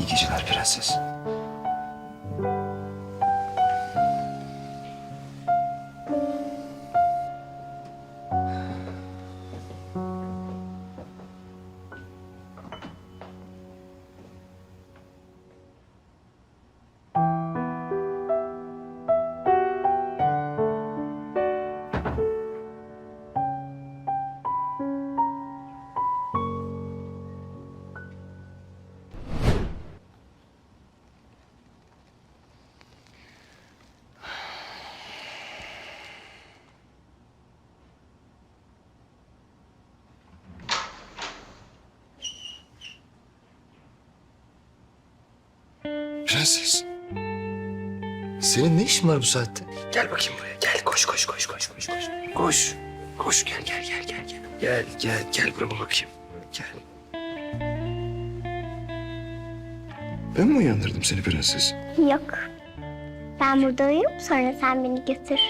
İyi geceler prenses. Prenses. Senin ne işin var bu saatte? Gel bakayım buraya. Gel koş koş koş koş koş koş. Koş. Koş gel gel gel gel gel. Gel gel gel burama bakayım. Gel. Ben mi uyandırdım seni prenses? Yok. Ben burada uyurum sonra sen beni götür.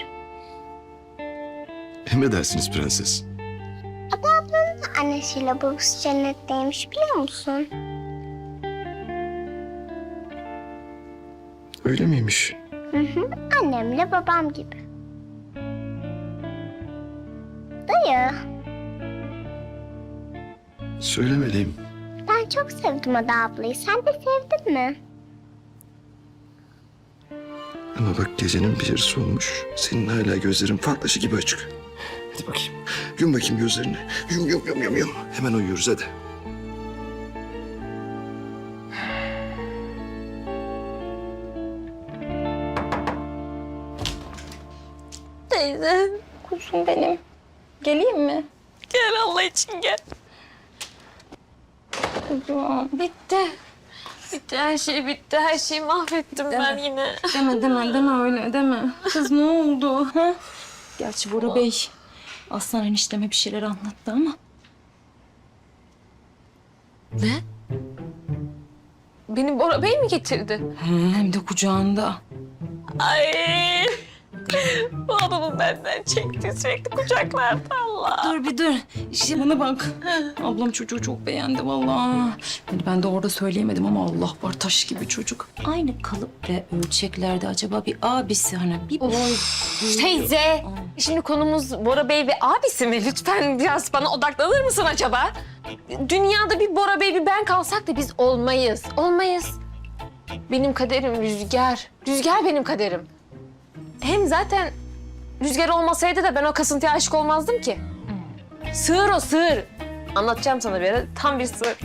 Emredersiniz prenses. Ada ablanın annesiyle babası cennetteymiş biliyor musun? Öyle miymiş? Hı hı. Annemle babam gibi. Dayı, Söylemeliyim. ben çok sevdim Ada ablayı. Sen de sevdin mi? Ama bak gecenin bir yarısı olmuş. Senin hala gözlerin fal taşı gibi açık. Hadi bakayım. Yum bakayım gözlerini. Yum yum yum yum yum. Hemen uyuyoruz hadi. Teyze. Kuzum benim. Geleyim mi? Gel Allah için gel. Kuzum. Bitti. Bitti her şey bitti. Her şeyi mahvettim ben yine. Deme deme deme öyle deme. Kız ne oldu? Ha? Gerçi Bora Bey Aslan enişteme bir şeyler anlattı ama. Ne? Beni Bora Bey mi getirdi? He, hem de kucağında. Ay. Bu adamın benden çektiği sürekli kucaklarda Allah. Dur bir dur. İşte bana bak. Ablam çocuğu çok beğendi vallahi. Yani ben de orada söyleyemedim ama Allah var taş gibi çocuk. Aynı kalıp ve ölçeklerde acaba bir abisi hani bir boy. Teyze. Şimdi konumuz Bora Bey ve abisi mi? Lütfen biraz bana odaklanır mısın acaba? Dünyada bir Bora Bey bir ben kalsak da biz olmayız. Olmayız. Benim kaderim Rüzgar. Rüzgar benim kaderim. Hem zaten Rüzgar olmasaydı da ben o kasıntıya aşık olmazdım ki. Sığır o sığır. Anlatacağım sana bir ara. Tam bir sığır.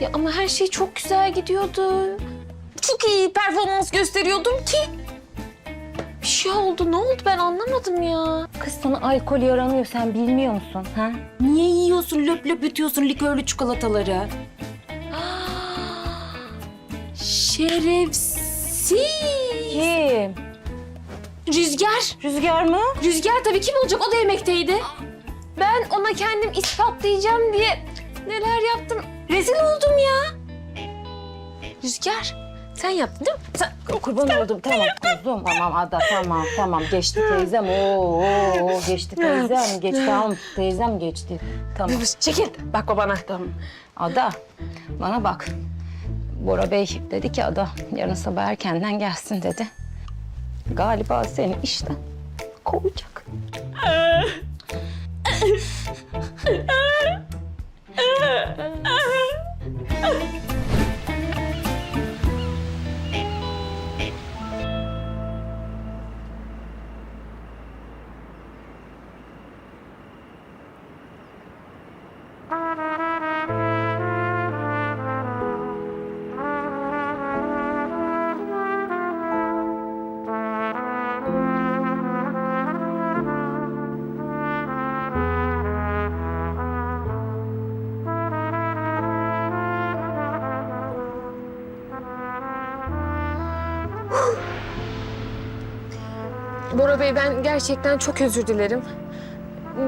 Ya ama her şey çok güzel gidiyordu. Çok iyi performans gösteriyordum ki. Bir şey oldu. Ne oldu ben anlamadım ya. Kız sana alkol yaramıyor sen bilmiyor musun? Ha? Niye yiyorsun löp löp yutuyorsun likörlü çikolataları? Şerefsiz. Kim? Rüzgar. Rüzgar mı? Rüzgar tabii kim olacak? O da yemekteydi. Ben ona kendim ispatlayacağım diye neler yaptım. Rezil oldum ya. Rüzgar sen yaptın değil mi? Sen... Kurban oldum tamam kuzum. Tamam Ada tamam tamam geçti teyzem. Oo, oo, geçti teyzem. Geçti tamam teyzem geçti. Tamam Çekil. Bak o bana. tamam. Ada bana bak. Bora Bey dedi ki Ada yarın sabah erkenden gelsin dedi. Galiba seni işten kovacak. Bora Bey ben gerçekten çok özür dilerim.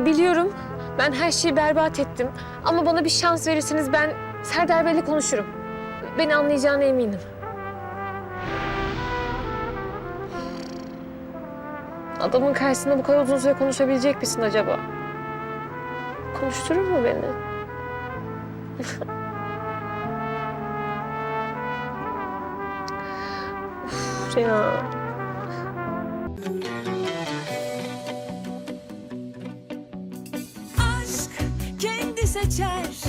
Biliyorum ben her şeyi berbat ettim. Ama bana bir şans verirseniz ben Serdar Bey'le konuşurum. Beni anlayacağına eminim. Adamın karşısında bu kadar uzun süre konuşabilecek misin acaba? Konuşturur mu beni? Ya aşk kendi seçer